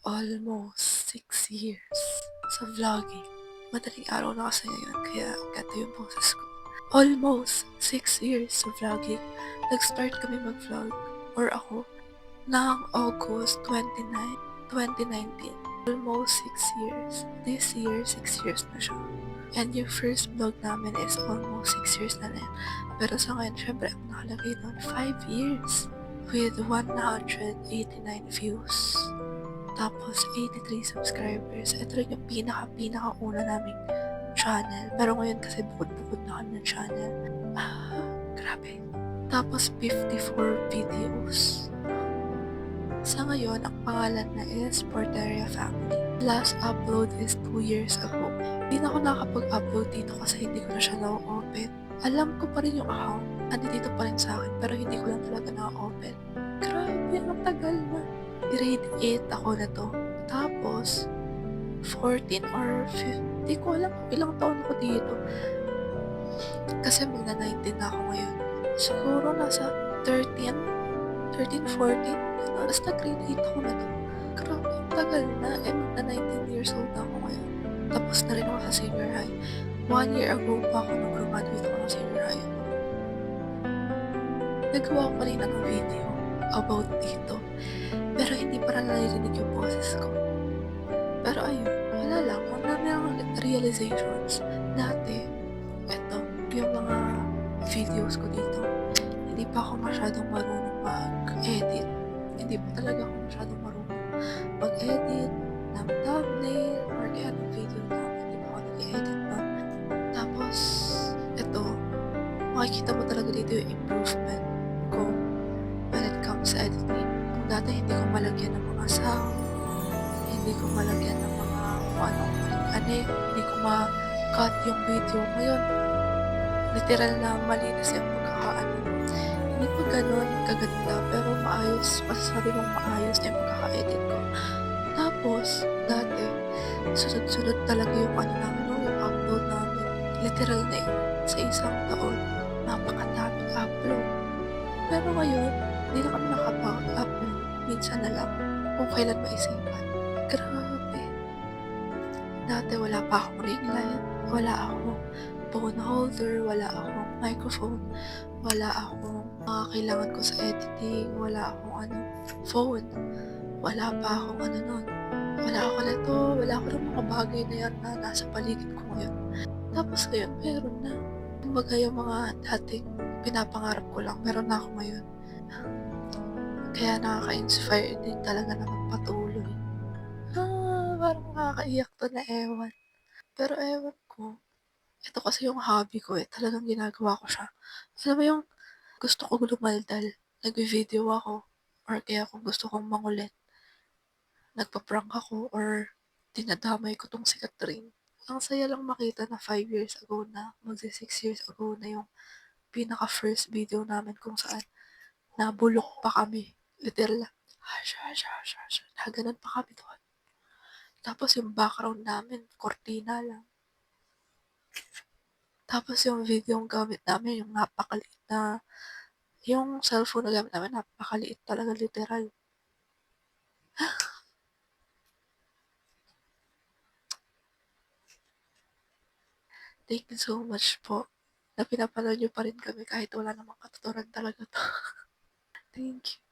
almost 6 years sa vlogging. Madaling araw na kasi ngayon, kaya ganito yung boses ko. Almost 6 years sa vlogging. Nag-start kami mag-vlog, or ako, ng August 29, 2019. Almost 6 years. This year, 6 years na siya. And yung first vlog namin is almost 6 years na rin. Pero sa ngayon, syempre, ang nakalagay doon, 5 years. With 189 views. Tapos, 83 subscribers. Ito rin yung pinaka-pinaka-una naming channel. Pero ngayon kasi bukod-bukod na kami ng channel. Ah, grabe. Tapos, 54 videos. Sa ngayon, ang pangalan na is Porteria Family. Last upload is 2 years ago. Hindi na ako nakapag-upload dito kasi hindi ko na siya na-open. Alam ko pa rin yung account. Andito pa rin sa akin pero hindi ko lang talaga na-open. Grabe, ang tagal na. Grade 8 ako na to. Tapos, 14 or 15, di ko alam ilang taon ako dito. Kasi magna 19 na ako ngayon. Siguro nasa 13, 13, 14. Alas na grade 8 ako na to. Grabe, tagal na. Eh, magna 19 years old na ako ngayon. Tapos na rin ako sa senior high. One year ago pa ako nung graduate ako ng senior high. Nagawa ko kanina ng video about dito. Pero rin naririnig yung boses ko. Pero ayun, wala lang. Ang dami ng realizations. Dati, eto, yung mga videos ko dito, hindi pa ako masyadong marunong mag-edit. Hindi pa talaga ako masyadong marunong mag-edit ng thumbnail or kaya ng video na hindi pa ako nag-edit pa. Tapos, eto, makikita mo talaga dito yung improvement Dati hindi ko malagyan ng mga sound, hindi ko malagyan ng mga kung anong ano, hindi ko ma-cut yung video. Ngayon, literal na malinis yung pagkakaano. Hindi pa ganun kaganda, pero maayos, masasabi mong maayos yung pagkaka-edit ko. Tapos, dati, sunod-sunod talaga yung ano namin, yung upload namin. Literal na yun, sa isang taon, napakadaming upload. Pero ngayon, hindi na kami nakapag-upload. Minsan na lang, kung kailan maisipan. Grabe. Dati wala pa akong ring light, wala akong phone holder, wala akong microphone, wala akong mga kailangan ko sa editing, wala akong ano, phone, wala pa akong ano nun. Wala ako nito, wala ako ng mga bagay na yan na nasa paligid ko ngayon. Tapos ngayon, meron na. Kumbaga yung mga dating pinapangarap ko lang, meron na ako ngayon. Kaya nakaka-inspire din talaga na magpatuloy. Ah, parang nakakaiyak to na ewan. Pero ewan ko, ito kasi yung hobby ko eh, talagang ginagawa ko siya. Alam mo yung gusto ko lumaldal, nagvi-video ako, or kaya kung gusto kong mangulit, nagpa-prank ako, or dinadamay ko tong si Catherine. Ang saya lang makita na 5 years ago na, magsi 6 years ago na yung pinaka first video namin kung saan nabulok pa kami. Literal lang. Hash, hash, hash, hash. Naganon pa kami doon. Tapos yung background namin, kortina lang. Tapos yung video yung gamit namin, yung napakaliit na, yung cellphone na gamit namin, napakaliit talaga, literal. Thank you so much po na pinapanood niyo pa rin kami kahit wala namang katuturan talaga to. Thank you.